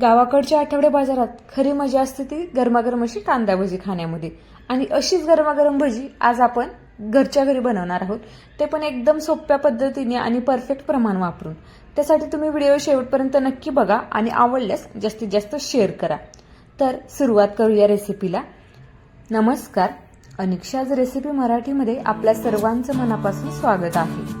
गावाकडच्या आठवडे बाजारात खरी मजा असते ती गरमागरम अशी कांदा भजी खाण्यामध्ये. आणि अशीच गरमागरम भजी आज आपण घरच्या घरी बनवणार आहोत. ते पण एकदम सोप्या पद्धतीने आणि परफेक्ट प्रमाण वापरून. त्यासाठी तुम्ही व्हिडिओ शेवटपर्यंत नक्की बघा आणि आवडल्यास जास्तीत जास्त शेअर करा. तर सुरुवात करूया रेसिपीला नमस्कार. अनिक्षाज रेसिपी मराठीमध्ये आपल्या सर्वांचं मनापासून स्वागत आहे.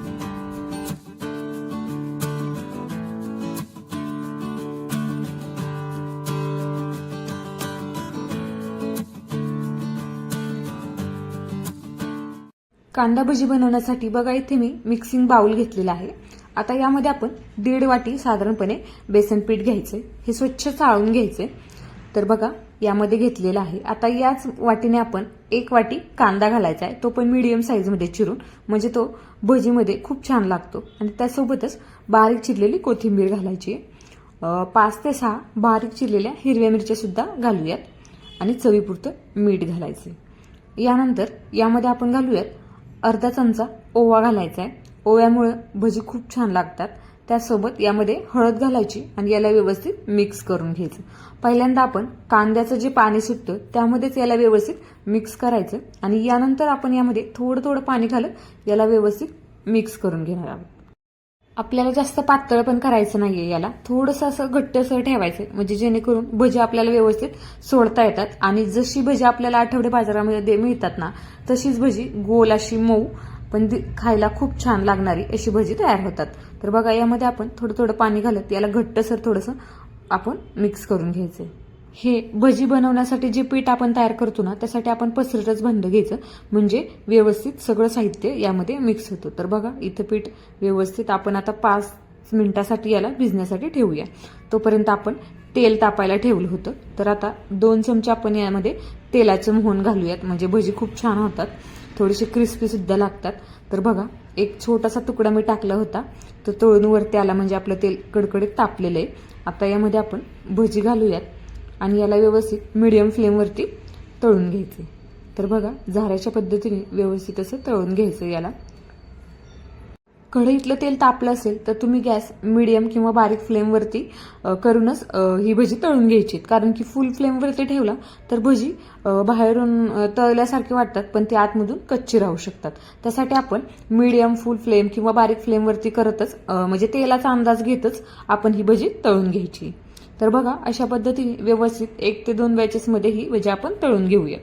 कांदा भजी बनवण्यासाठी बघा इथे मी मिक्सिंग बाउल घेतलेला आहे. आता यामध्ये आपण दीड वाटी साधारणपणे बेसन पीठ घ्यायचे हे स्वच्छ चाळून घ्यायचे तर बघा यामध्ये घेतलेलं आहे. आता याच वाटीने आपण एक वाटी कांदा घालायचा आहे. तो पण मीडियम साईजमध्ये चिरून म्हणजे तो भजीमध्ये खूप छान लागतो. आणि त्यासोबतच बारीक चिरलेली कोथिंबीर घालायची आहे. पाच ते सहा बारीक चिरलेल्या हिरव्या मिरच्या सुद्धा घालूयात. आणि चवीपुरतं मीठ घालायचं यानंतर यामध्ये आपण घालूयात अर्धा चमचा ओवा घालायचा आहे ओव्यामुळं भजी खूप छान लागतात. त्यासोबत यामध्ये हळद घालायची आणि याला व्यवस्थित मिक्स करून घ्यायचं. पहिल्यांदा आपण कांद्याचं जे पाणी सुटतं त्यामध्येच याला व्यवस्थित मिक्स करायचं आणि यानंतर आपण यामध्ये थोडं थोडं पाणी घालत याला व्यवस्थित मिक्स करून घेणार आहोत. आपल्याला जास्त पातळ पण करायचं नाहीये याला. थोडंसं असं घट्टसर ठेवायचं. म्हणजे जेणेकरून भजी आपल्याला व्यवस्थित सोडता येतात. आणि जशी भजी आपल्याला आठवडे बाजारामध्ये मिळतात ना तशीच भजी गोल अशी मऊ पण खायला खूप छान लागणारी अशी भजी तयार होतात. तर बघा यामध्ये आपण थोडं थोडं पाणी घालत याला घट्टसर थोडंसं आपण मिक्स करून घ्यायचं हे भजी बनवण्यासाठी जे पीठ आपण तयार करतो ना त्यासाठी आपण पसरटच बंद घ्यायचं. म्हणजे व्यवस्थित सगळं साहित्य यामध्ये मिक्स होतं. तर बघा इथं पीठ व्यवस्थित आपण आता पाच मिनिटासाठी याला भिजण्यासाठी ठेवूया. तोपर्यंत आपण तेल तापायला ठेवलं होतं. तर आता दोन चमचे आपण यामध्ये तेलाचं मोहन घालूयात. म्हणजे भजी खूप छान होतात. थोडीशी क्रिस्पी सुद्धा लागतात. तर बघा एक छोटासा तुकडा मी टाकला होता. तर तळून वरती आला म्हणजे आपलं तेल कडकडीत तापलेलं आहे. आता यामध्ये आपण भजी घालूयात. आणि याला व्यवस्थित मिडियम फ्लेमवरती तळून घ्यायचे. तर बघा झाऱ्याच्या पद्धतीने व्यवस्थित असं तळून घ्यायचं याला. कढईतलं तेल तापलं असेल तर तुम्ही गॅस मिडियम किंवा बारीक फ्लेमवरती करूनच ही भजी तळून घ्यायची कारण की फुल फ्लेमवरती ठेवला तर भजी बाहेरून तळल्यासारखी तळल्यासारखे वाटतात पण ते आतमधून कच्ची राहू शकतात. त्यासाठी आपण मिडियम फुल फ्लेम किंवा बारीक फ्लेमवरती करतच म्हणजे तेलाचा अंदाज घेतच आपण ही भजी तळून घ्यायची. तर बघा अशा पद्धतीने व्यवस्थित एक ते दोन बॅचेसमध्ये ही भजी आपण तळून घेऊया.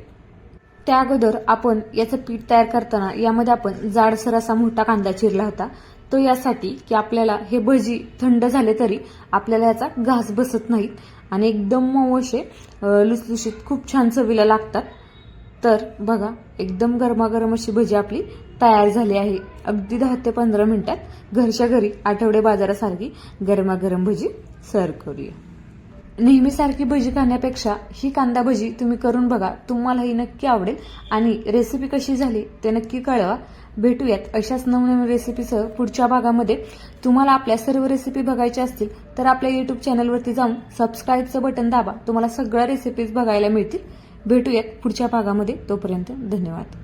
त्या अगोदर आपण याचं पीठ तयार करताना यामध्ये आपण जाडसर असा मोठा कांदा चिरला होता. तो यासाठी की आपल्याला हे भजी थंड झाले तरी आपल्याला याचा घास बसत नाहीत आणि एकदम मऊ असे लुसलुशीत खूप छान चवीला लागतात. तर बघा एकदम गरमागरम अशी भजी आपली तयार झाली आहे. अगदी दहा ते पंधरा मिनिटात घरच्या घरी आठवडे बाजारासारखी गरमागरम भजी सर्व करूया. नेहमीसारखी भजी खाण्यापेक्षा ही कांदा भजी तुम्ही करून बघा तुम्हालाही नक्की आवडेल. आणि रेसिपी कशी झाली ते नक्की कळवा. भेटूयात अशाच नवनवीन रेसिपीसह पुढच्या भागामध्ये. तुम्हाला आपल्या सर्व रेसिपी बघायच्या असतील तर आपल्या युट्यूब चॅनलवरती जाऊन सबस्क्राईबचं बटन दाबा. तुम्हाला सगळ्या रेसिपीज बघायला मिळतील. भेटूयात पुढच्या भागामध्ये. तोपर्यंत धन्यवाद.